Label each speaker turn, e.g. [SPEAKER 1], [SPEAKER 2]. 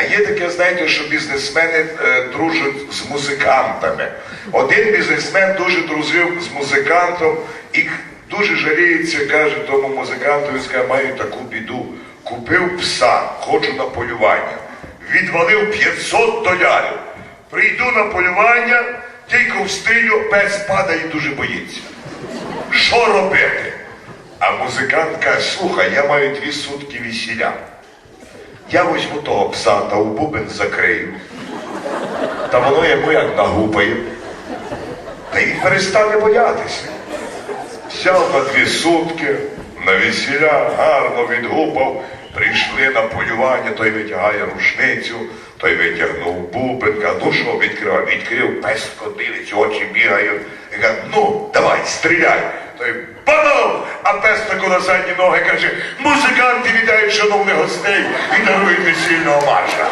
[SPEAKER 1] А є таке, знаєте, що бізнесмени е, дружать з музикантами. Один бізнесмен дуже дружив з музикантом і дуже жаліється, каже тому музикантові, скаже, маю таку біду. Купив пса, ходжу на полювання. Відвалив 500 долярів. Прийду на полювання, тільки встрілю, пес падає дуже боїться. Що робити? А музикант каже, слухай, я маю дві сутки весіля. Я візьму того пса та у бубен закрию. Та воно йому як нагупає. Та він перестане боятися. Взяв на дві сутки, на весіля, гарно відгупав. Прийшли на полювання, той витягає рушницю, той витягнув бубенка. Ну що, відкривав? Відкрив, пес дивиться, очі бігають. І каже, ну, давай, стріляй. Той бам! На задні ноги каже, музиканти вітають шановних гостей і дарують весільного марша.